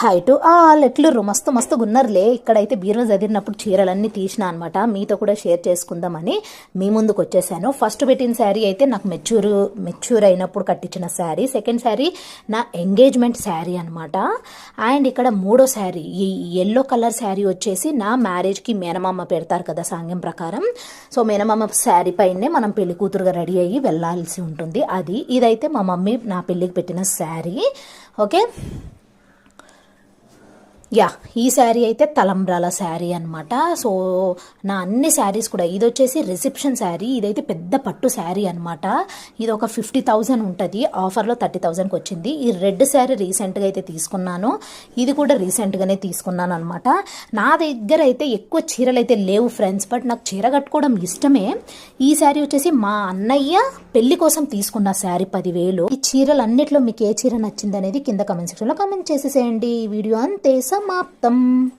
High to all ఎట్లుర్రు మస్తు మస్తు గున్నర్లే. ఇక్కడైతే బీరువా చదివినప్పుడు చీరలన్నీ తీసిన అనమాట మీతో కూడా షేర్ చేసుకుందామని మీ ముందుకు వచ్చేసాను. ఫస్ట్ పెట్టిన శారీ అయితే నాకు మెచ్యూర్ మెచ్యూర్ అయినప్పుడు కట్టించిన శారీ. సెకండ్ శారీ నా ఎంగేజ్మెంట్ శారీ అనమాట అండ్ ఇక్కడ మూడో శారీ ఈ ఎల్లో కలర్ శారీ వచ్చేసి నా మ్యారేజ్కి మేనమామ పెడతారు కదా సాంగ్యం ప్రకారం. సో మేనమామ శారీ పైనే మనం పెళ్ళి కూతురుగా రెడీ అయ్యి వెళ్ళాల్సి ఉంటుంది. అది ఇదైతే మా మమ్మీ నా పెళ్ళికి పెట్టిన శారీ. ఓకే? యా ఈ శారీ అయితే తలంబ్రాల శారీ అనమాట సో నా అన్ని శారీస్ కూడా ఇది వచ్చేసి రిసెప్షన్ శారీ ఇదైతే పెద్ద పట్టు శారీ అనమాట ఇది ఒక ఫిఫ్టీ థౌజండ్ ఉంటుంది ఆఫర్లో థర్టీ థౌజండ్కి వచ్చింది. ఈ రెడ్ శారీ రీసెంట్గా అయితే తీసుకున్నాను ఇది కూడా రీసెంట్గానే తీసుకున్నాను అనమాట నా దగ్గర అయితే ఎక్కువ చీరలు అయితే లేవు ఫ్రెండ్స్ బట్ నాకు చీర కట్టుకోవడం ఇష్టమే. ఈ శారీ వచ్చేసి మా అన్నయ్య పెళ్ళి కోసం తీసుకున్న శారీ పదివేలు. ఈ చీరలు అన్నిట్లో మీకు ఏ చీర నచ్చింది అనేది కింద కమెంట్ సెక్షన్లో కమెంట్ చేసేసేయండి. ఈ వీడియో అంతే. समाप्तम्